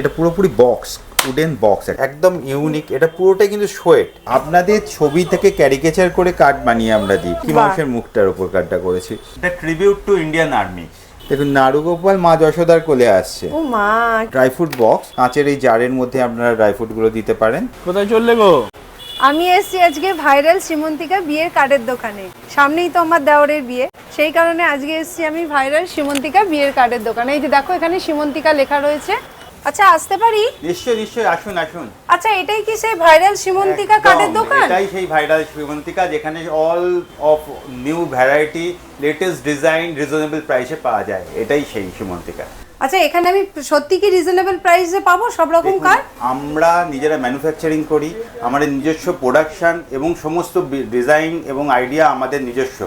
এটা পুরোপুরি box wooden box একদম ইউনিক এটা পুরোটাই কিন্তু সোয়েট। আপনাদের ছবি থেকে ক্যারিকেচার করে কার্ড বানিয়ে আমরা দিই। কি মানুষের মুখটার উপর কার্ডটা করেছি। এটা ট্রিবিউট টু ইন্ডিয়ান আর্মি দেখুন নারুগোপাল মা যশোদার কোলে আসছে। ও মা। ড্রাই ফ্রুট বক্স কাঁচের এই জারের মধ্যে আপনারা ড্রাই ফ্রুটগুলো দিতে পারেন। কোথায় চললে গো? আমি এসেছি আজকে ভাইরাল শ্রীমন্তিকা বিয়ের কার্ডের দোকানে। সামনেই তো আমার দেওরের বিয়ে। সেই কারণে আজকে এসেছি আমি ভাইরাল সীমন্তিকা বিয়ের কার্ডের দোকানে। এই যে দেখো এখানে সীমন্তিকা লেখা রয়েছে। আচ্ছা আসতে পারি? নিশ্চয়ই নিশ্চয়ই আসুন আসুন। আচ্ছা এটাই কি সেই ভাইরাল সীমন্তিকা কার্ডের দোকান? এটাই সেই ভাইরাল শ্রীমন্তিকা যেখানে all of new variety latest design reasonable প্রাইসে পাওয়া যায়। এটাই সেই শ্রীমন্তিকা আচ্ছা এখানে আমি সত্যি কি রিজনেবল প্রাইসে পাবো সব রকম কার্ড আমরা নিজেরা ম্যানুফ্যাকচারিং করি আমাদের নিজস্ব প্রোডাকশন এবং সমস্ত ডিজাইন এবং আইডিয়া আমাদের নিজস্ব।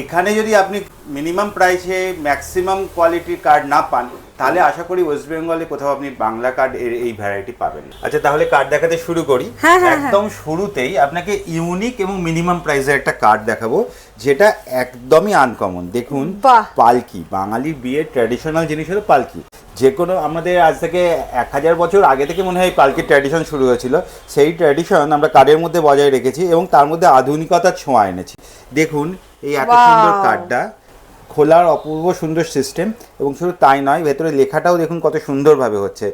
এখানে যদি আপনি মিনিমাম প্রাইসে ম্যাক্সিমাম কোয়ালিটির কার্ড না পান তাহলে আশা করি ওয়েস্ট বেঙ্গলে কোথাও আপনি বাংলা কার্ড এর এই ভ্যারাইটি পাবেন। আচ্ছা তাহলে কার্ড দেখাতে শুরু করি। হ্যাঁ, হ্যাঁ, একদম শুরুতেই আপনাকে ইউনিক এবং মিনিমাম প্রাইসের একটা কার্ড দেখাবো যেটা একদমই আনকমন দেখুন পালকি। বাঙালির বিয়ের ট্র্যাডিশনাল জিনিস হলো পালকি। যে কোনো আমাদের আজ থেকে এক হাজার বছর আগে থেকে মনে হয় পালকির ট্র্যাডিশন শুরু হয়েছিল। সেই ট্র্যাডিশন আমরা কার্ডের মধ্যে বজায় রেখেছি এবং তার মধ্যে আধুনিকতার ছোঁয়া এনেছি। দেখুন এই এত সুন্দর কার্ডটা খোলার অপূর্ব সুন্দর সিস্টেম এবং শুধু তাই নয় ভেতরে লেখাটাও দেখুন কত সুন্দরভাবে হচ্ছে।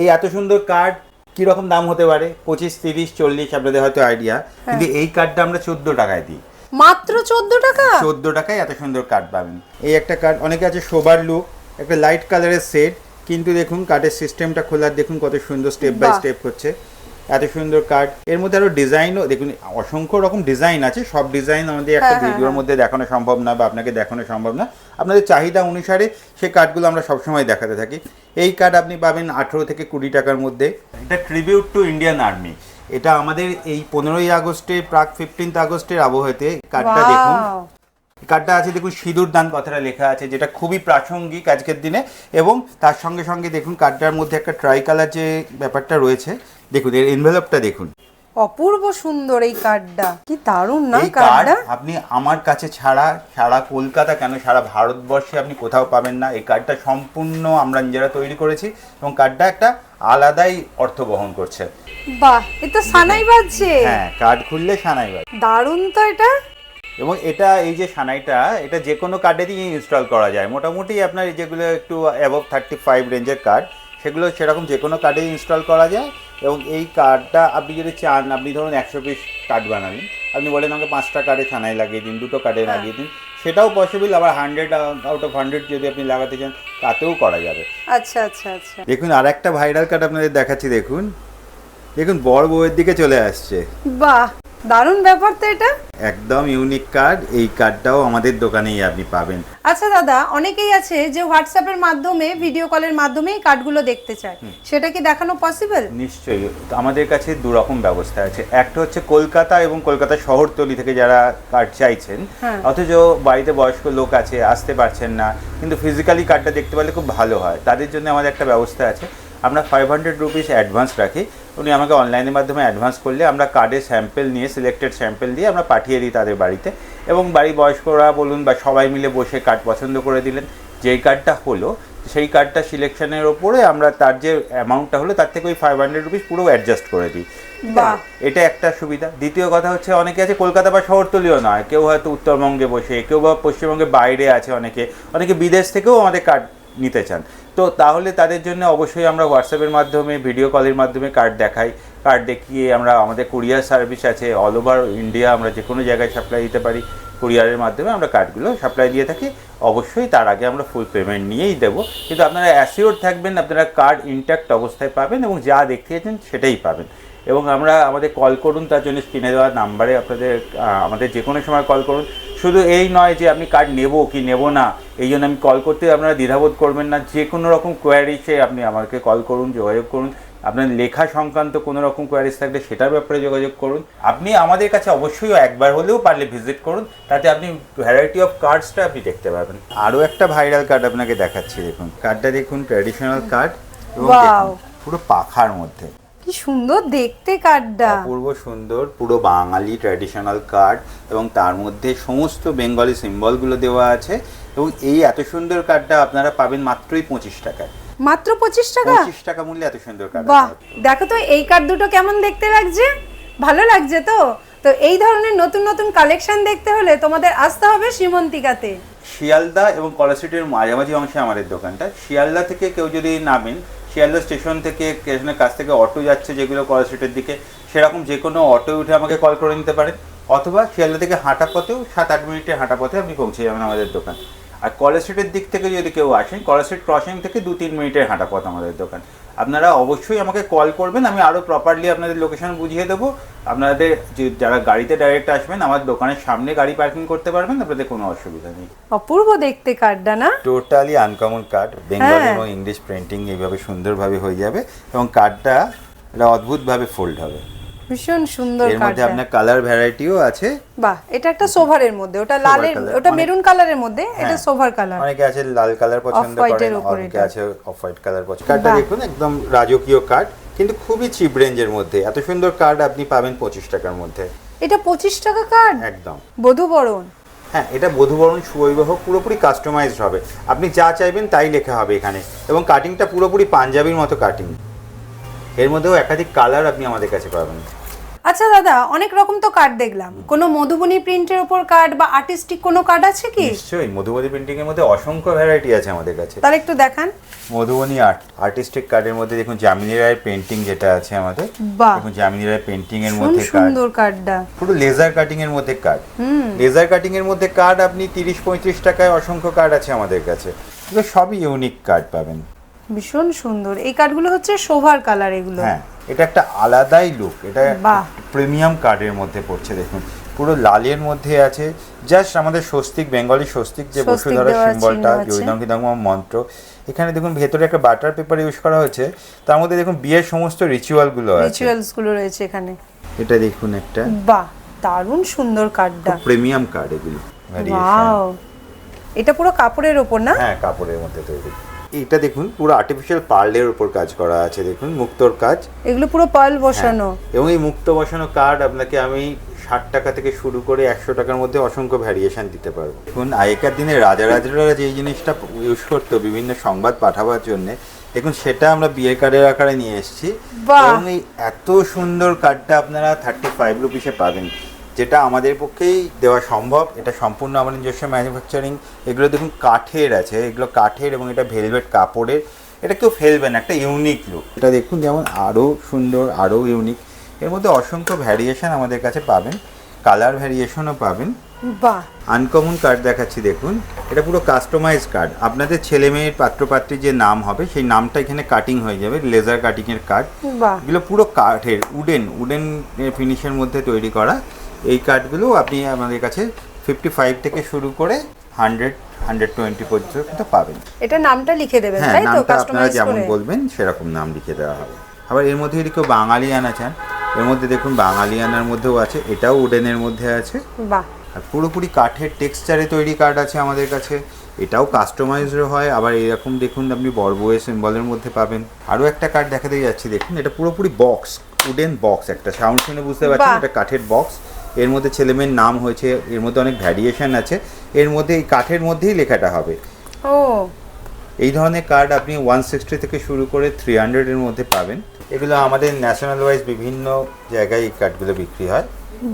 এই এত সুন্দর কার্ড কীরকম দাম হতে পারে? পঁচিশ তিরিশ চল্লিশ আপনাদের হয়তো আইডিয়া কিন্তু এই কার্ডটা আমরা চোদ্দ টাকায় দিই। মাত্র চোদ্দ টাকা? চোদ্দ টাকায় এত সুন্দর কার্ড পাবেন। এই একটা কার্ড অনেকে আছে শোবার লুক একটা লাইট কালারের সেট কিন্তু দেখুন কার্ডের সিস্টেমটা খোলার দেখুন কত সুন্দর স্টেপ বাই স্টেপ হচ্ছে। এত সুন্দর কার্ড এর মধ্যে আরও ডিজাইনও দেখুন অসংখ্য রকম ডিজাইন আছে। সব ডিজাইন আমাদের একটা হ্যাঁ, হ্যাঁ, ভিডিওর হ্যাঁ। মধ্যে দেখানো সম্ভব না বা আপনাকে দেখানো সম্ভব না। আপনাদের চাহিদা অনুসারে সেই কার্ডগুলো আমরা সবসময় দেখাতে থাকি। এই কার্ড আপনি পাবেন আঠেরো থেকে কুড়ি টাকার মধ্যে। এটা ট্রিবিউট টু ইন্ডিয়ান আর্মি এটা আমাদের এই পনেরোই আগস্টে প্রাক ফিফটিন্থ আগস্টের আবহাওয়াতে কার্ডটা দেখুন! কার্ডটা আছে দেখুন সিঁদুর দান কথাটা লেখা আছে যেটা খুবই প্রাসঙ্গিক আজকের দিনে। এবং তার সঙ্গে সঙ্গে দেখুন কার্ডটার মধ্যে একটা ট্রাই কালার যে ব্যাপারটা রয়েছে। দেখুন এর এনভেলপটা দেখুন। অপূর্ব সুন্দর এই কার্ডটা। কি দারুণ না কার্ডটা? আপনি আমার কাছে ছাড়া সারা কলকাতা কেন সারা ভারতবর্ষে আপনি কোথাও পাবেন না। এই কার্ডটা সম্পূর্ণ আমরা নিজেরা তৈরি করেছি এবং কার্ডটা একটা আলাদাই অর্থ বহন করছে। বাহ এটা সানাই বাজছে। হ্যাঁ কার্ড খুললে সানাই বাজে। দারুণ তো এটা। এবং এটা এই যে সানাইটা এটা যে কোনো কার্ডেরই ইনস্টল করা যায়। মোটামুটি আপনার যেগুলো একটু অ্যাবভ থার্টি ফাইভ রেঞ্জের কার্ড সেগুলো সেরকম যে কোনো কার্ডে ইনস্টল করা যায় এবং এই কার্ডটা আপনি যদি চান আপনি ধরুন একশো পিস কার্ড বানাবেন। আপনি বলেন আমাকে পাঁচটা কার্ডে ছানাই লাগিয়ে দিন দুটো কার্ডে লাগিয়ে দিন সেটাও পসিবল আবার হান্ড্রেড আউট অফ হান্ড্রেড যদি আপনি লাগাতে চান তাতেও করা যাবে। আচ্ছা আচ্ছা আচ্ছা। দেখুন আর একটা ভাইরাল কার্ড আপনাদের দেখাচ্ছি দেখুন। দেখুন বড় বউয়ের দিকে চলে আসছে। বাহ! দারুণ ব্যাপার তো এটা। একদম ইউনিক কার্ড এই কার্ডটাও আমাদের দোকানেই আপনি পাবেন। আচ্ছা দাদা অনেকেই আছে যে হোয়াটসঅ্যাপের মাধ্যমে ভিডিও কলের মাধ্যমে এই কার্ডগুলো দেখতে চায়। সেটা কি দেখানো পসিবল নিশ্চয়ই। আমাদের কাছে দু রকম ব্যবস্থা আছে। একটা হচ্ছে কলকাতা এবং কলকাতা শহরতলি থেকে যারা কার্ড চাইছেন হ্যাঁ। অথচ বাড়িতে বয়স্ক লোক আছে আসতে পারছেন না কিন্তু ফিজিক্যালি কার্ডটা দেখতে পারলে খুব ভালো হয়। তাদের জন্য আমাদের একটা ব্যবস্থা আছে। আমরা ফাইভ হান্ড্রেড রুপিস অ্যাডভান্স রাখি। উনি আমাকে অনলাইনের মাধ্যমে অ্যাডভান্স করলে আমরা কার্ডের স্যাম্পেল নিয়ে সিলেক্টেড স্যাম্পেল দিয়ে আমরা পাঠিয়ে দিই তাদের বাড়িতে। এবং বাড়ি বয়স্করা বলুন বা সবাই মিলে বসে কার্ড পছন্দ করে দিলেন। যেই কার্ডটা হলো সেই কার্ডটা সিলেকশনের ওপরে আমরা তার যে অ্যামাউন্টটা হলো তার থেকে ওই ফাইভ হান্ড্রেড রুপিস পুরো অ্যাডজাস্ট করে দিই। এটা একটা সুবিধা। দ্বিতীয় কথা হচ্ছে অনেকে আছে কলকাতা বা শহরতলিও নয়। কেউ হয়তো উত্তরবঙ্গে বসে কেউ বা পশ্চিমবঙ্গের বাইরে আছে অনেকে। অনেকে বিদেশ থেকেও আমাদের কার্ড নিতে চান। তো তাহলে তাদের জন্য অবশ্যই আমরা হোয়াটসঅ্যাপের মাধ্যমে ভিডিও কলের মাধ্যমে কার্ড দেখাই। কার্ড দেখিয়ে আমরা, আমাদের কুরিয়ার সার্ভিস আছে অল ওভার ইন্ডিয়া আমরা যে কোনো জায়গায় সাপ্লাই দিতে পারি। কুরিয়ারের মাধ্যমে আমরা কার্ডগুলো সাপ্লাই দিয়ে থাকি। অবশ্যই তার আগে আমরা ফুল পেমেন্ট নিয়েই দেবো। কিন্তু আপনারা অ্যাসিওর থাকবেন, আপনারা কার্ড ইনট্যাক্ট অবস্থায় পাবেন এবং যা দেখতে দেখিয়েছেন সেটাই পাবেন। এবং আমরা আমাদের কল করুন, তার জন্য স্ক্রিনে দেওয়া নাম্বারে আপনাদের আমাদের যে কোনো সময় কল করুন। শুধু এই নয় যে আমি কার্ড নেব কি নেব না এই জন্য আমি কল করতে আপনারা দ্বিধাবোধ করবেন না। যে কোনো রকম কোয়ারিসে আপনি আমাকে কল করুন যোগাযোগ করুন। আপনার লেখা সংক্রান্ত কোনো রকম কোয়ারিজ থাকলে সেটার ব্যাপারে যোগাযোগ করুন। আপনি আমাদের কাছে অবশ্যই একবার হলেও পারলে ভিজিট করুন তাতে আপনি ভ্যারাইটি অফ কার্ডসটা আপনি দেখতে পাবেন। আরও একটা ভাইরাল কার্ড আপনাকে দেখাচ্ছি দেখুন। কার্ডটা দেখুন ট্র্যাডিশনাল কার্ড এবং পুরো পাখার মধ্যে। কি সুন্দর দেখতে কার্ডটা অপূর্ব সুন্দর পুরো বাঙালি ট্র্যাডিশনাল কার্ড এবং তার মধ্যে সমস্ত বেঙ্গলি সিম্বলগুলো দেওয়া আছে এবং এই এত সুন্দর কার্ডটা আপনারা পাবেন মাত্রই পঁচিশ টাকায়। মাত্র পঁচিশ টাকা? পঁচিশ টাকা মূল্যে এত সুন্দর কার্ড বাহ দেখো তো এই কার্ড দুটো কেমন দেখতে লাগছে? ভালো লাগছে তো? তো এই ধরনের নতুন নতুন কালেকশন দেখতে হলে তোমাদের আসতে হবে শ্রীমন্তিকাতে। শিয়ালদা এবং কলেজস্ট্রিটের মাঝামাঝি অংশে আমাদের দোকানটা। শিয়ালদা থেকে কেউ যদি নামেন শিয়ালদা স্টেশন থেকে, স্টেশনের কাছ থেকে অটো যাচ্ছে যেগুলো কলেজস্ট্রিটের দিকে, সেরকম যে কোনো অটো উঠে আমাকে কল করে নিতে পারেন অথবা শিয়ালদা থেকে হাঁটা পথেও সাত আট মিনিটে হাঁটা পথে আপনি পৌঁছে যাবেন আমাদের দোকান। আর কলেজ স্ট্রিটের দিক থেকে যদি কেউ আসেন কলেজ স্ট্রিট ক্রসিং থেকে দু তিন মিনিটের হাঁটা পথ আমাদের দোকান। আপনারা অবশ্যই আমাকে কল করবেন আমি আরও প্রপারলি আপনাদের লোকেশন বুঝিয়ে দেবো। আপনাদের যে যারা গাড়িতে ডাইরেক্ট আসবেন আমার দোকানের সামনে গাড়ি পার্কিং করতে পারবেন আপনাদের কোনো অসুবিধা নেই। অপূর্ব দেখতে কার্ডটা না? Totally uncommon card Bengali. এবং ইংলিশ প্রিন্টিং এইভাবে সুন্দরভাবে হয়ে যাবে এবং কার্ডটা এটা অদ্ভুতভাবে ফোল্ড হবে। ভীষণ সুন্দর এর মধ্যে আপনার কালার ভ্যারাইটিও আছে। বাহ এটা একটা সোভারের মধ্যে ওটা লালের ওটা মেরুন কালারের মধ্যে এটা হ্যাঁ। সোভার কালার অনেকে আছে লাল কালার পছন্দ করেন অনেকে আছে অফ হোয়াইট কালার পছন্দ কার্ডটা দেখুন একদম রাজকীয় কার্ড কিন্তু খুবই চিপ রেঞ্জের মধ্যে। এত সুন্দর কার্ড আপনি পাবেন পঁচিশ টাকার মধ্যে। এটা পঁচিশ টাকা কার্ড? একদম। বধু বরণ হ্যাঁ এটা বধুবরণ সুবৈবাহ পুরোপুরি কাস্টমাইজড হবে। আপনি যা চাইবেন তাই লেখা হবে এখানে। এবং কাটিংটা পুরোপুরি পাঞ্জাবির মতো কাটিং এর মধ্যেও একাধিক কালার আপনি আমাদের কাছে পাবেন। আচ্ছা দাদা অনেক রকম তো কার্ড দেখলাম। কোনো মধুবনী প্রিন্টের ওপর কার্ড বা আর্টিস্টিক কোনো কার্ড আছে কি? নিশ্চয়ই মধুবনী প্রিন্টিং এর মধ্যে অসংখ্য ভ্যারাইটি আছে আমাদের কাছে। তাহলে একটু দেখান। মধুবনী আর্ট আর্টিস্টিক কার্ডের মধ্যে দেখুন জামিনী রায়ের পেন্টিং যেটা আছে আমাদের বাহ। দেখুন জামিনী রায়ের পেন্টিং এর মধ্যে কার্ড সুন্দর কার্ডটা পুরো লেজার কাটিং এর মধ্যে কার্ড লেজার কাটিং এর মধ্যে কার্ড আপনি তিরিশ পঁয়ত্রিশ টাকায় অসংখ্য কার্ড আছে আমাদের কাছে। সবই ইউনিক কার্ড পাবেন। ভীষণ সুন্দর। এই কার্ডগুলো হচ্ছে সোভার কালার এগুলো। হ্যাঁ। এটা একটা আলাদাই লুক এটা। প্রিমিয়াম কার্ডের মধ্যে পড়ছে দেখুন। পুরো লালের মধ্যে আছে জাস্ট আমাদের স্বস্তিক বেঙ্গলি স্বস্তিক যে বসুধরা সিম্বলটা আছে। জৈদঙ্কিদঙ্গ মন্ত্র এখানে দেখুন ভেতরে একটা বাটার পেপার ইউজ করা হয়েছে তার মধ্যে দেখুন বিয়ের সমস্ত রিচুয়ালগুলো আছে। রিচুয়ালসগুলো রয়েছে এখানে। এটা দেখুন একটা বাহ দারুণ সুন্দর কার্ডটা প্রিমিয়াম কার্ড এগুলো। এটা পুরো কাপড়ের ওপর না? হ্যাঁ কাপড়ের মধ্যে তৈরি। এটা দেখুন পুরো আর্টিফিশিয়াল পার্লের উপর কাজ করা আছে দেখুন মুক্তোর কাজ। এগুলো পুরো পার্ল হ্যাঁ, বসানো। এবং এই মুক্ত বসানো কার্ড আপনাকে আমি ষাট টাকা থেকে শুরু করে একশো টাকার মধ্যে অসংখ্য ভ্যারিয়েশন দিতে পারব। দেখুন আগেকার দিনে রাজা রাজারা যে জিনিসটা ইউজ করতো বিভিন্ন সংবাদ পাঠাবার জন্য দেখুন সেটা আমরা বিয়ের কার্ডের আকারে নিয়ে এসেছি। এবং এই এত সুন্দর কার্ডটা আপনারা থার্টি ফাইভ রুপিসে পাবেন। যেটা আমাদের পক্ষেই দেওয়া সম্ভব এটা সম্পূর্ণ আমার নিজস্ব ম্যানুফ্যাকচারিং এগুলো দেখুন কাঠের আছে এগুলো কাঠের এবং এটা ভেলভেট কাপড়ের এটা কেউ ফেলবে না একটা ইউনিক লুক এটা দেখুন যেমন আরও সুন্দর আরও ইউনিক এর মধ্যে অসংখ্য ভ্যারিয়েশন আমাদের কাছে পাবেন কালার ভ্যারিয়েশনও পাবেন। বাহ! আনকমন কার্ড দেখাচ্ছি দেখুন। এটা পুরো কাস্টমাইজ কার্ড আপনাদের ছেলে মেয়ের পাত্রপাত্রীর যে নাম হবে সেই নামটা এখানে কাটিং হয়ে যাবে লেজার কাটিংয়ের কার্ড বাহ! এগুলো পুরো কাঠের উডেন উডেন ফিনিশের মধ্যে তৈরি করা। এই কার্ডগুলো আপনি আমাদের কাছে ফিফটি ফাইভ থেকে শুরু করে হান্ড্রেড হান্ড্রেড টোয়েন্টি পর্যন্ত পাবেন। এটা নামটা লিখে দেবেন হ্যাঁ নামটা আপনারা যেমন বলবেন সেরকম নাম লিখে দেওয়া হবে। আবার এর মধ্যে যদি কেউ বাঙালিয়ানা চান এর মধ্যে দেখুন বাঙালিয়ানার মধ্যেও আছে এটাও উডেনের মধ্যে আছে। বাহ। আর পুরোপুরি কাঠের টেক্সচারে তৈরি কার্ড আছে আমাদের কাছে এটাও কাস্টমাইজড হয়। আবার এরকম দেখুন আপনি বড়বয়ে সিম্বলের মধ্যে পাবেন। আরও একটা কার্ড দেখাতে যাচ্ছি দেখুন এটা পুরোপুরি বক্স উডেন বক্স একটা। সাউন্ড শুনে বুঝতে পারছেন। এটা কাঠের বক্স এর মধ্যে ছেলেমেয়ের নাম হয়েছে এর মধ্যে অনেক ভ্যারিয়েশন আছে এর মধ্যে এই কাঠের মধ্যেই লেখাটা হবে। ও। এই ধরনের কার্ড আপনি ওয়ান সিক্সটি থেকে শুরু করে থ্রি হান্ড্রেডের মধ্যে পাবেন। এগুলো আমাদের ন্যাশনাল ওয়াইজ বিভিন্ন জায়গায় এই কার্ডগুলো বিক্রি হয়।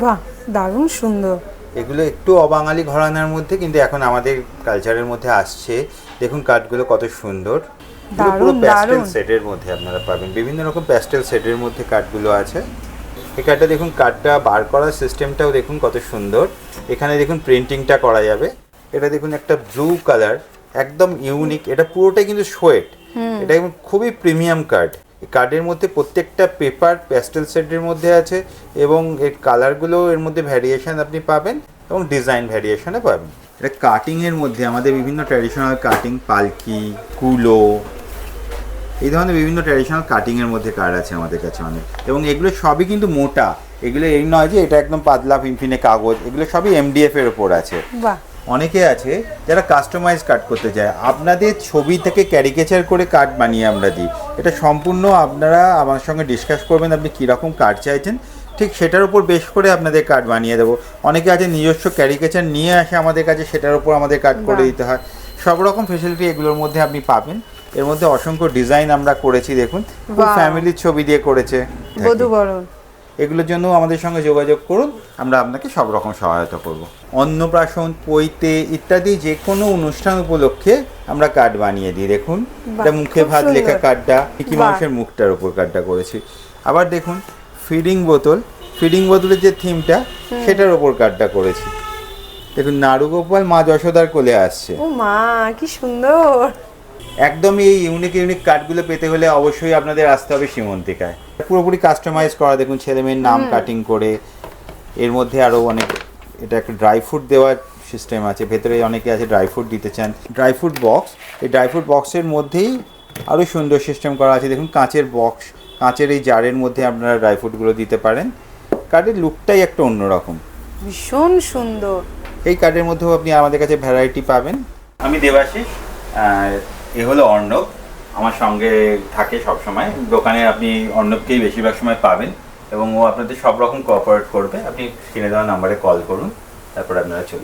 বাহ দারুণ সুন্দর। এগুলো একটু অবাঙালি ঘরানার মধ্যে কিন্তু এখন আমাদের কালচারের মধ্যে আসছে। দেখুন কার্ডগুলো কত সুন্দর। পুরো দারুণ, প্যাস্টেল দারুণ। সেটের মধ্যে আপনারা পাবেন। বিভিন্ন রকম প্যাস্টেল সেটের মধ্যে কার্ডগুলো আছে। এই কার্ডটা দেখুন কার্ডটা বার করার সিস্টেমটাও দেখুন কত সুন্দর। এখানে দেখুন প্রিন্টিংটা করা যাবে। এটা দেখুন একটা ব্লু কালার একদম ইউনিক এটা পুরোটাই কিন্তু সোয়েট এটা একদম খুবই প্রিমিয়াম কার্ড কার্ডের মধ্যে প্রত্যেকটা পেপার প্যাস্টেল সেটের মধ্যে আছে এবং এর কালারগুলো এর মধ্যে ভ্যারিয়েশন আপনি পাবেন এবং ডিজাইন ভ্যারিয়েশনও পাবেন। এটা কাটিংয়ের মধ্যে আমাদের বিভিন্ন ট্র্যাডিশনাল কাটিং পালকি কুলো এই ধরনের বিভিন্ন ট্র্যাডিশনাল কাটিংয়ের মধ্যে কার্ড আছে আমাদের কাছে অনেক। এবং এগুলো সবই কিন্তু মোটা। এগুলো এই নয় যে এটা একদম পাতলা ফিনফিনে কাগজ। এগুলো সবই এমডিএফ এর ওপর আছে। বাহ। অনেকে আছে যারা কাস্টমাইজ কাট করতে চায়। আপনাদের ছবি থেকে ক্যারিকেচার করে কার্ড বানিয়ে আমরা দিই। এটা সম্পূর্ণ আপনারা আমার সঙ্গে ডিসকাস করবেন আপনি কীরকম কার্ড চাইছেন। ঠিক সেটার উপর বেশ করে আপনাদের কার্ড বানিয়ে দেবো। অনেকে আছে নিজস্ব ক্যারিকেচার নিয়ে আসে আমাদের কাছে সেটার উপর আমাদের কার্ড করে দিতে হয়। সব রকম ফেসিলিটি এগুলোর মধ্যে আপনি পাবেন। এর মধ্যে অসংখ্য ডিজাইন আমরা করেছি দেখুন। ফ্যামিলির ছবি দিয়ে করেছে। এগুলোর জন্য আমাদের সঙ্গে যোগাযোগ করুন আমরা আপনাকে সব রকম সহায়তা করব। অন্নপ্রাশন পৈতে ইত্যাদি যে কোনো অনুষ্ঠান উপলক্ষে আমরা কার্ড বানিয়ে দিই দেখুন। এটা মুখে ভাত লেখা কার্ডটা মিকি বাহ। মাউসের মুখটার উপর কার্ডটা করেছি। আবার দেখুন ফিডিং বোতল। ফিডিং বোতলের যে থিমটা সেটার উপর কার্ডটা করেছি। দেখুন নাড়ুগোপাল মা যশোদার কোলে আসছে। ও মা কি সুন্দর! একদমই এই ইউনিক ইউনিক কার্ডগুলো পেতে হলে অবশ্যই আপনাদের আসতে হবে সীমন্তিকায়। পুরোপুরি কাস্টমাইজ করা দেখুন ছেলে মেয়ের নাম কাটিং করে এর মধ্যে আরও অনেক এটা একটা ড্রাই ফ্রুট দেওয়ার সিস্টেম আছে ভেতরে অনেকে আছে ড্রাই ফ্রুট দিতে চান। ড্রাই ফ্রুট বক্স এই ড্রাই ফ্রুট বক্সের মধ্যেই আরও সুন্দর সিস্টেম করা আছে দেখুন কাঁচের বক্স কাঁচের এই জারের মধ্যে আপনারা ড্রাই ফ্রুটগুলো দিতে পারেন। কার্ডের লুকটাই একটা অন্যরকম। ভীষণ সুন্দর। এই কার্ডের মধ্যেও আপনি আমাদের কাছে ভ্যারাইটি পাবেন। আমি দেবাশিস আর এ হলো অর্ণব। আমার সঙ্গে থাকে সব সময় দোকানে আপনি অর্ণবকেই বেশিরভাগ সময় পাবেন এবং ও আপনাদের সব রকম কোঅপারেট করবে। আপনি কিনে দেওয়া নাম্বারে কল করুন, তারপর আপনারা চলে